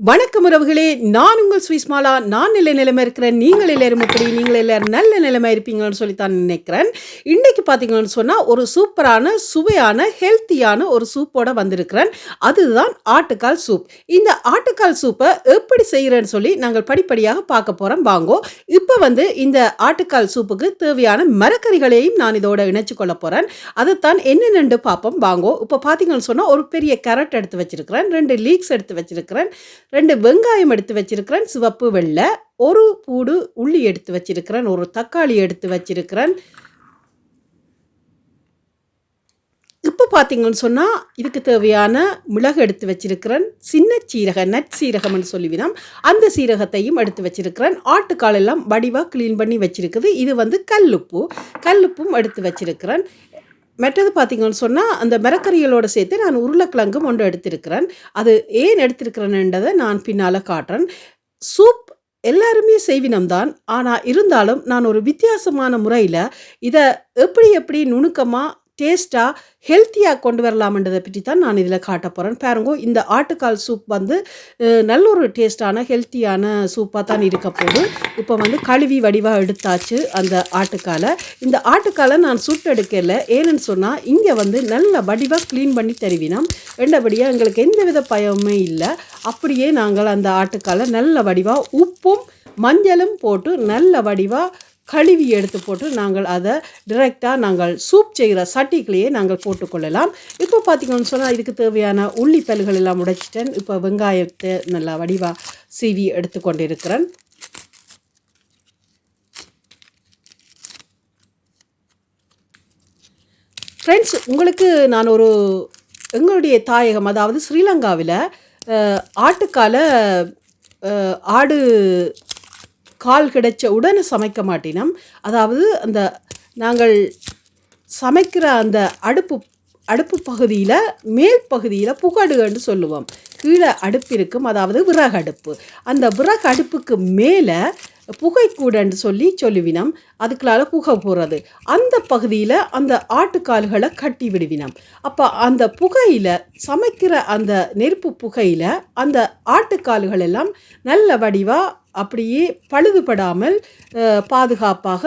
வணக்கம் உறவுகளே நான் உங்கள் சுவிஸ்மாலா. நான் நிலை நிலைமை இருக்கிறேன். நீங்கள் எல்லாரும் எப்படி? நீங்கள் எல்லாரும் நல்ல நிலைமை இருப்பீங்கன்னு சொல்லி தான் நினைக்கிறேன். இன்றைக்கு பார்த்தீங்கன்னு சொன்னால் ஒரு சூப்பரான சுவையான ஹெல்த்தியான ஒரு சூப்போட வந்திருக்கிறேன். அதுதான் ஆட்டுக்கால் சூப். இந்த ஆட்டுக்கால் சூப்பை எப்படி செய்கிறேன்னு சொல்லி நாங்கள் படிப்படியாக பார்க்க போகிறோம் வாங்கோ. இப்போ வந்து இந்த ஆட்டுக்கால் சூப்புக்கு தேவையான மரக்கறிகளையும் நான் இதோட இணைச்சு கொள்ள போகிறேன் அதைத்தான் என்னென்னு பார்ப்போம். வாங்கோ. இப்போ பார்த்தீங்கன்னு சொன்னால் ஒரு பெரிய கேரட் எடுத்து வச்சிருக்கிறேன். ரெண்டு லீக்ஸ் எடுத்து வச்சிருக்கிறேன். ரெண்டு வெங்காயம் எடுத்து வச்சிருக்கிறேன் சிவப்பு வெள்ளை ஒரு பூடு உள்ளி எடுத்து வச்சிருக்கிறேன் ஒரு தக்காளி எடுத்து வச்சிருக்கிறேன். இப்போ பார்த்தீங்கன்னு சொன்னால் இதுக்கு தேவையான மிளகு எடுத்து வச்சிருக்கிறேன் சின்ன சீரக நற்சீரகம்னு சொல்லிவிடும் அந்த சீரகத்தையும் எடுத்து வச்சிருக்கிறேன். ஆட்டுக்கால் எல்லாம் வடிவாக க்ளீன் பண்ணி வச்சிருக்குது. இது வந்து கல்லுப்பு. கல்லுப்பும் எடுத்து வச்சிருக்கிறேன். மற்றது பார்த்தீங்கன்னு சொன்னால் அந்த மரக்கறிகளோடு சேர்த்து நான் உருளைக்கிழங்கும் ஒன்று எடுத்திருக்கிறேன். அது ஏன் எடுத்திருக்கிறேன்ன்றதை நான் பின்னால் காட்டுறேன். சூப் எல்லாருமே செய்வினம்தான் ஆனால் இருந்தாலும் நான் ஒரு வித்தியாசமான முறையில் இதை எப்படி எப்படி நுணுக்கமாக டேஸ்ட்டாக ஹெல்த்தியாக கொண்டு வரலாம்ன்றதை பற்றி தான் நான் இதில் காட்ட போகிறேன் பாருங்க இந்த ஆட்டுக்கால் சூப் வந்து நல்ல ஒரு டேஸ்டான ஹெல்த்தியான சூப்பாக தான் இருக்க போகுது. இப்போ வந்து கழுவி வடிவாக எடுத்தாச்சு அந்த ஆட்டுக்காலை. இந்த ஆட்டுக்காலை நான் சுட்டு எடுக்கல ஏன்னு சொன்னால் இங்கே வந்து நல்ல வடிவாக க்ளீன் பண்ணி தருவினோம். ரெண்டபடியாக எங்களுக்கு எந்த வித பயமுமே இல்லை. அப்படியே நாங்கள் அந்த ஆட்டுக்காலை நல்ல வடிவாக உப்பும் மஞ்சளும் போட்டு நல்ல வடிவாக கழுவி எடுத்து போட்டு நாங்கள் அதை டிரெக்டாக நாங்கள் சூப் செய்கிற சட்டிக்குள்ளேயே நாங்கள் போட்டுக்கொள்ளலாம். இப்போ பார்த்திங்கன்னு சொன்னால் இதுக்கு தேவையான உள்ளி பல்கள் எல்லாம் உடைச்சிட்டேன். இப்போ வெங்காயத்தை நல்லா வடிவாக சீவி எடுத்துக்கொண்டு இருக்கிறேன் ஃப்ரெண்ட்ஸ் உங்களுக்கு நான் ஒரு எங்களுடைய தாயகம் அதாவது ஸ்ரீலங்காவில் ஆட்டுக்கால ஆடு கால் கிடைச்ச உடனே சமைக்க மாட்டினோம். அதாவது அந்த நாங்கள் சமைக்கிற அந்த அடுப்பு அடுப்பு பகுதியில் மேல் பகுதியில் புகடுகன்னு சொல்லுவோம். கீழே அடுப்பு இருக்கும் அதாவது விறகு அடுப்பு. அந்த விறகு அடுப்புக்கு மேலே புகைக்கூடன்னு சொல்லி சொல்லுவினம். அதுக்குள்ளால புகை போகிறது அந்த பகுதியில் அந்த ஆட்டுக்கால்களை கட்டி விடுவினம். அப்போ அந்த புகையில் சமைக்கிற அந்த நெருப்பு புகையில் அந்த ஆட்டுக்கால்கள் எல்லாம் நல்ல வடிவாக அப்படியே பழுதுபடாமல் பாதுகாப்பாக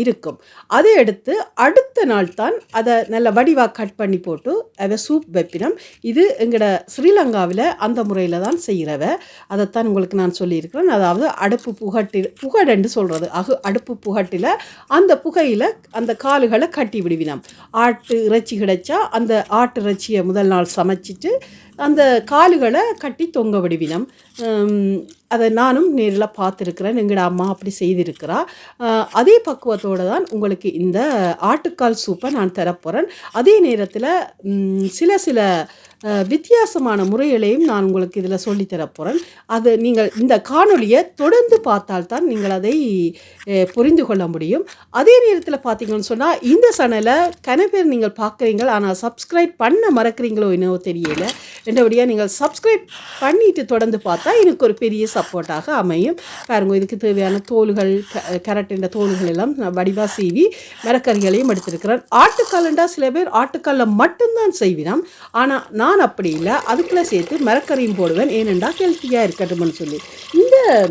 இருக்கும். அதை எடுத்து அடுத்த நாள் தான் அதை நல்ல வடிவாக கட் பண்ணி போட்டு அதை சூப் வைப்பினம். இது எங்களோட ஸ்ரீலங்காவில் அந்த முறையில் தான் செய்கிறவ அதைத்தான் உங்களுக்கு நான் சொல்லியிருக்கிறேன். அதாவது அடுப்பு புகட்டில் புகடென்று சொல்கிறது அகு அடுப்பு புகட்டில் அந்த புகையில் அந்த காலுகளை கட்டி விடுவினோம். ஆட்டு இறைச்சி கிடைச்சா அந்த ஆட்டு இறைச்சியை முதல் நாள் சமைச்சிட்டு அந்த காலுகளை கட்டி தொங்க விடுவினோம். அதை நானும் நேரில் பார்த்துருக்குறேன். எங்களோட அம்மா அப்படி செய்திருக்கிறா. அதே பக்குவத்தோடு தான் உங்களுக்கு இந்த ஆட்டுக்கால் சூப்பை நான் தரப்போகிறேன் அதே நேரத்தில் சில சில வித்தியாசமான முறைகளையும் நான் உங்களுக்கு இதில் சொல்லித்தரப்போகிறேன் அது நீங்கள் இந்த காணொலியை தொடர்ந்து பார்த்தால்தான் நீங்கள் அதை புரிந்து கொள்ள முடியும். அதே நேரத்தில் பார்த்தீங்கன்னு சொன்னால் இந்த சேனலை கன பேர் நீங்கள் பார்க்குறீங்க ஆனால் சப்ஸ்கிரைப் பண்ண மறக்கிறீங்களோ என்னவோ தெரியல. என்றபடியாக நீங்கள் சப்ஸ்கிரைப் பண்ணிட்டு தொடர்ந்து பார்த்தா எனக்கு ஒரு பெரிய சப்போர்ட்டாக அமையும். பாருங்க இதுக்கு தேவையான தோல்கள் கரட்டின்ற தோல்கள் எல்லாம் நான் வடிவாக சீவி மரக்கறிகளையும் எடுத்திருக்கிறேன். ஆட்டுக்காலண்டா சில பேர் ஆட்டுக்காலில் மட்டும்தான் செய்வினோம். ஆனால் நான் அப்படி இல்லை. அதுக்குள்ளே சேர்த்து மரக்கறியும் போடுவேன். ஏனென்றா ஹெல்த்தியாக இருக்கட்டும்னு சொல்லி. இந்த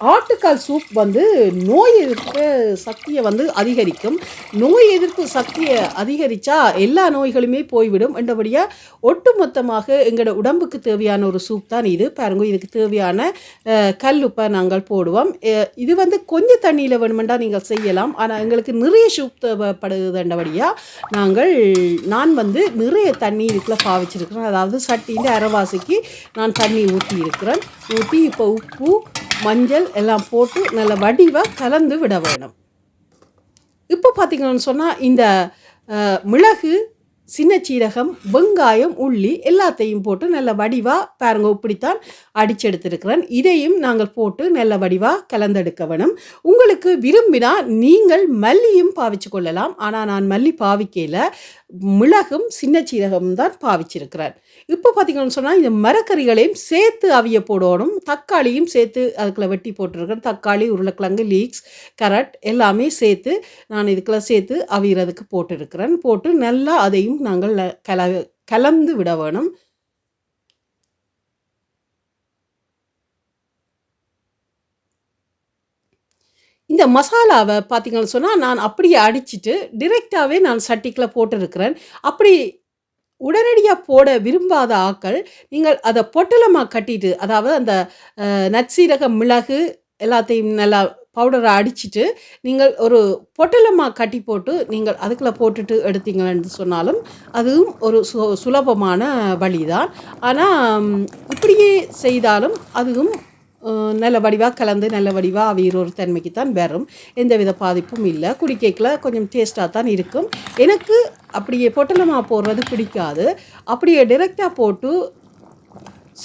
ஆட்டுக்கால் சூப் வந்து நோய் எதிர்ப்பு சக்தியை வந்து அதிகரிக்கும். நோய் எதிர்ப்பு சக்தியை அதிகரித்தா எல்லா நோய்களுமே போய்விடும். என்றபடியாக ஒட்டுமொத்தமாக எங்களோட உடம்புக்கு தேவையான ஒரு சூப் தான் இது. பாருங்க இதுக்கு தேவையான கல் கல்லுப்பை நாங்கள் போடுவோம். இது வந்து கொஞ்சம் தண்ணியில் வேணுமெண்டா நீங்கள் செய்யலாம். ஆனால் எங்களுக்கு நிறைய சூப் தேவைப்படுதுன்றபடியாக நாங்கள் நான் வந்து நிறைய தண்ணி இதுக்குள்ளே பாவிச்சிருக்கிறேன். அதாவது சட்டியில் அரைவாசிக்கு நான் தண்ணி ஊற்றி இருக்கிறேன் ஊற்றி இப்போ உப்பு மஞ்சள் எல்லாம் போட்டு நல்ல வடிவாக கலந்து விட வேணும். இப்போ பார்த்தீங்கன்னு சொன்னால் இந்த மிளகு சின்ன சீரகம் வெங்காயம் உள்ளி எல்லாத்தையும் போட்டு நல்ல வடிவாக பாருங்க இப்படித்தான் அடிச்செடுத்திருக்கிறேன். இதையும் நாங்கள் போட்டு நல்ல வடிவாக கலந்தெடுக்க வேணும். உங்களுக்கு விரும்பினா நீங்கள் மல்லியும் பாவிச்சு கொள்ளலாம். ஆனால் நான் மல்லி பாவிக்கையில் மிளகும் சின்ன சீரகமும் தான் பாவிச்சிருக்கிறேன். இப்போ பார்த்தீங்கன்னு சொன்னால் இந்த மரக்கறிகளையும் சேர்த்து அவிய போடணும். தக்காளியும் சேர்த்து அதுக்குள்ள வெட்டி போட்டிருக்கிறேன். தக்காளி உருளைக்கிழங்கு லீக்ஸ் கரட் எல்லாமே சேர்த்து நான் இதுக்குள்ள சேர்த்து அவியறதுக்கு போட்டிருக்கிறேன். போட்டு நல்லா அதையும் நாங்கள் கல கலந்து விட வேணும். இந்த மசாலாவை பார்த்தீங்கன்னு சொன்னால் நான் அப்படியே அடிச்சுட்டு டிரெக்டாகவே நான் சட்டிக்கில் போட்டிருக்கிறேன். அப்படி உடனடியாக போட விரும்பாத ஆக்கள் நீங்கள் அதை பொட்டலமாக கட்டிட்டு அதாவது அந்த நற்சீரக மிளகு எல்லாத்தையும் நல்லா பவுடரை அடிச்சிட்டு நீங்கள் ஒரு பொட்டலமாக கட்டி போட்டு நீங்கள் அதுக்குள்ளே போட்டுட்டு எடுத்தீங்கன்னு சொன்னாலும் அதுவும் ஒரு சு சுலபமான வழி தான் ஆனால் இப்படியே செய்தாலும் அதுவும் நல்ல வடிவாக கலந்து நல்ல வடிவாக அவிகிற ஒரு தன்மைக்கு தான் வரும். எந்தவித பாதிப்பும் இல்லை. குடிக்கேக்கில் கொஞ்சம் டேஸ்ட்டாக தான் இருக்கும். எனக்கு அப்படியே பொட்டலமாக போடுறது பிடிக்காது. அப்படியே டிரெக்டாக போட்டு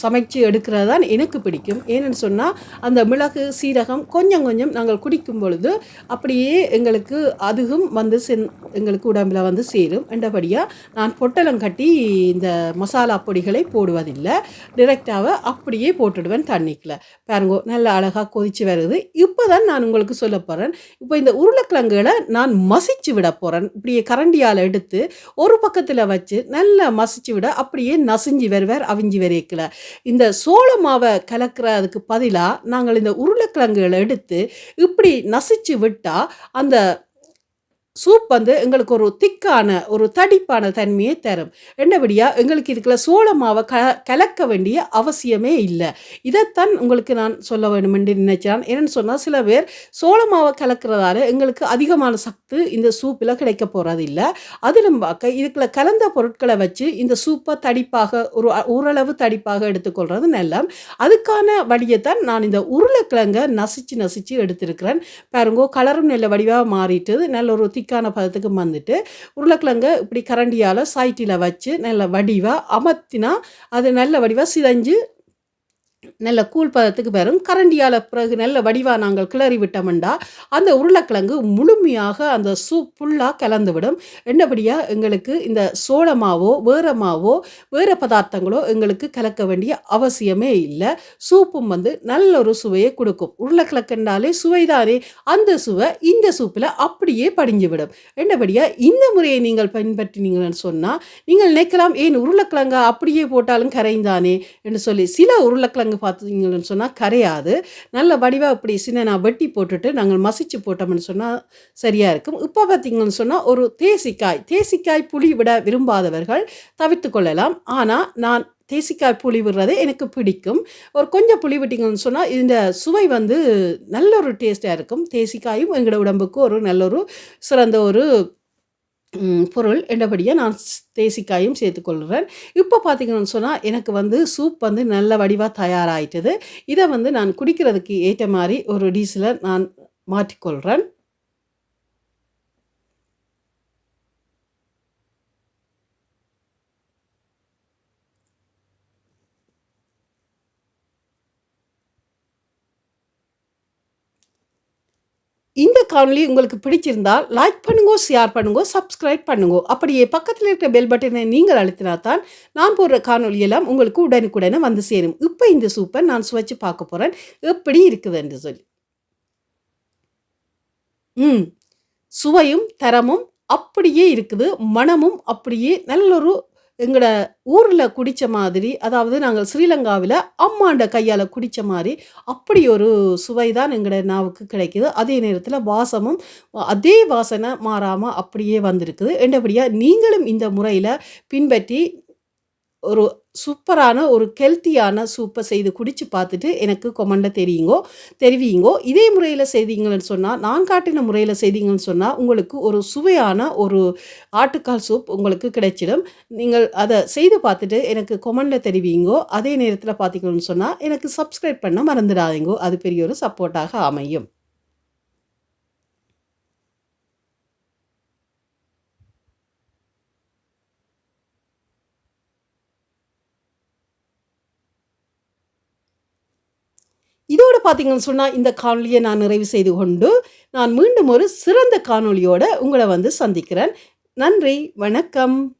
சமைச்சு எடுக்கிறது தான் எனக்கு பிடிக்கும். ஏன்னு சொன்னால் அந்த மிளகு சீரகம் கொஞ்சம் கொஞ்சம் நாங்கள் குடிக்கும் பொழுது அப்படியே எங்களுக்கு அதுவும் வந்து சென் எங்களுக்கு உடம்பில் வந்து சேரும். என்றபடியாக நான் பொட்டலம் கட்டி இந்த மசாலா பொடிகளை போடுவதில்லை. டிரெக்டாக அப்படியே போட்டுடுவேன் தண்ணிக்குள்ள. பாருங்க நல்ல அழகாக கொதிச்சு வருது. இப்போ தான் நான் உங்களுக்கு சொல்ல போகிறேன் இப்போ இந்த உருளைக்கிழங்குகளை நான் மசிச்சு விட போகிறேன் இப்படியே கரண்டியால் எடுத்து ஒரு பக்கத்தில் வச்சு நல்லா மசிச்சு விட அப்படியே நசிஞ்சு வருவார் அவிஞ்சி வரைக்கல இந்த சோள மாவை கலக்கிறதுக்கு பதிலாக நாங்கள் இந்த உருளைக்கிழங்குகளை எடுத்து இப்படி நசிச்சு விட்டால் அந்த சூப் வந்து எங்களுக்கு ஒரு திக்கான ஒரு தடிப்பான தன்மையை தரும். என்னபடியாக எங்களுக்கு இதுக்குள்ள சோள மாவை க கலக்க வேண்டிய அவசியமே இல்லை. இதைத்தான் உங்களுக்கு நான் சொல்ல வேண்டும் என்று நினைச்சான். என்னன்னு சொன்னால் சில பேர் சோள மாவை கலக்கிறதால எங்களுக்கு அதிகமான சத்து இந்த சூப்பில் கிடைக்க போகிறது இல்லை அதிலும் பார்க்க இதுக்குள்ள கலந்த பொருட்களை வச்சு இந்த சூப்பை தடிப்பாக ஒரு ஓரளவு தடிப்பாக எடுத்துக்கொள்வது நல்லம். அதுக்கான வழியைத்தான் நான் இந்த உருளைக்கிழங்கை நசிச்சு நசிச்சு எடுத்திருக்கிறேன். பாருங்கோ கலரும் நல்ல வடிவாக மாறிட்டு நல்ல ஒரு திக் திக்கான பதத்துக்கு வந்துட்டு உருளைக்கிழங்கு இப்படி கரண்டியால் சைட்டில் வச்சு நல்ல வடிவாக அமர்த்தினா அது நல்ல வடிவாக சிதைஞ்சு நல்ல கூழ் பதத்துக்கு பெறும் கரண்டியால் பிறகு நல்ல வடிவாக நாங்கள் கிளறி விட்டோம்டா. அந்த உருளைக்கிழங்கு முழுமையாக அந்த சூப் ஃபுல்லாக கலந்துவிடும். என்னபடியாக எங்களுக்கு இந்த சோளமாவோ வேற மாவோ வேறு பதார்த்தங்களோ எங்களுக்கு கலக்க வேண்டிய அவசியமே இல்லை. சூப்பும் வந்து நல்ல ஒரு சுவையை கொடுக்கும். உருளைக்கிழக்குண்டாலே சுவைதானே. அந்த சுவை இந்த சூப்பில் அப்படியே படிஞ்சு விடும் என்னபடியாக இந்த முறையை நீங்கள் பின்பற்றினீங்கன்னு சொன்னால் நீங்கள் நினைக்கலாம் ஏன் உருளைக்கிழங்கா அப்படியே போட்டாலும் கரைந்தானே என்று சொல்லி சில உருளைக்கிழங்கு பார்த்தீங்கன்னு சொன்னால் கரையாது. நல்ல வடிவாக இப்படி சின்ன நான் வெட்டி போட்டுட்டு நாங்கள் மசிச்சு போட்டோம்னு சொன்னால் சரியாக இருக்கும். இப்போ பார்த்தீங்கன்னு சொன்னால் ஒரு தேசிக்காய் தேசிக்காய் புளி விட விரும்பாதவர்கள் தவிர்த்து கொள்ளலாம். ஆனால் நான் தேசிக்காய் புளி விடுறது எனக்கு பிடிக்கும். ஒரு கொஞ்சம் புளி விட்டிங்கன்னு சொன்னால் இந்த சுவை வந்து நல்ல ஒரு டேஸ்ட்டாக இருக்கும். தேசிக்காயும் எங்களோட உடம்புக்கு ஒரு நல்ல ஒரு சிறந்த ஒரு பொருள் என்றபடியாக நான் தேசிக்காயும் சேர்த்துக்கொள்கிறேன். இப்போ பார்த்தீங்கன்னு சொன்னால் எனக்கு வந்து சூப் வந்து நல்ல வடிவாக தயாராகிட்டது இதை வந்து நான் குடிக்கிறதுக்கு ஏற்ற மாதிரி ஒரு டீஸில் நான் மாற்றிக்கொள்கிறேன். இந்த காணொலி உங்களுக்கு பிடிச்சிருந்தால் லைக் பண்ணுங்க ஷேர் பண்ணுங்க சப்ஸ்கிரைப் பண்ணுங்க. அப்படியே பக்கத்தில் இருக்கிற பெல் பட்டனை நீங்கள் அழுத்தினா தான் நான் போடுற காணொளியெல்லாம் உங்களுக்கு உடனுக்குடனே வந்து சேரும். இப்போ இந்த சூப்பை நான் சுவைச்சு பார்க்க போகிறேன் எப்படி இருக்குதுன்னு சொல்லி. ம். சுவையும் தரமும் அப்படியே இருக்குது. மனமும் அப்படியே நல்ல ஒரு எங்களோட ஊரில் குடித்த மாதிரி அதாவது நாங்கள் ஸ்ரீலங்காவில் அம்மாண்ட கையால் குடித்த மாதிரி அப்படி ஒரு சுவை தான் எங்களோட நாவுக்கு கிடைக்குது. அதே நேரத்தில் வாசமும் அதே வாசனை மாறாமல் அப்படியே வந்திருக்குது. என்றபடியாக நீங்களும் இந்த முறையில் பின்பற்றி ஒரு சூப்பரான ஒரு ஹெல்த்தியான சூப்பை செய்து குடித்து பார்த்துட்டு எனக்கு கொமெண்டை தெரியுங்கோ தெரிவிங்கோ இதே முறையில் செய்தீங்கன்னு சொன்னால் நான் காட்டின முறையில் செய்தீங்கன்னு சொன்னால் உங்களுக்கு ஒரு சுவையான ஒரு ஆட்டுக்கால் சூப் உங்களுக்கு கிடைச்சிடும். நீங்கள் அதை செய்து பார்த்துட்டு எனக்கு கொமெண்டை தெரிவிங்கோ அதே நேரத்தில் பார்த்தீங்கன்னு சொன்னால் எனக்கு சப்ஸ்கிரைப் பண்ண மறந்துடாதீங்கோ. அது பெரிய ஒரு சப்போர்ட்டாக அமையும் இதோடு பார்த்தீங்கன்னு சொன்னால் இந்த காணொலியை நான் நிறைவு செய்து கொண்டு நான் மீண்டும் ஒரு சிறந்த காணொலியோடு உங்களை வந்து சந்திக்கிறேன். நன்றி வணக்கம்.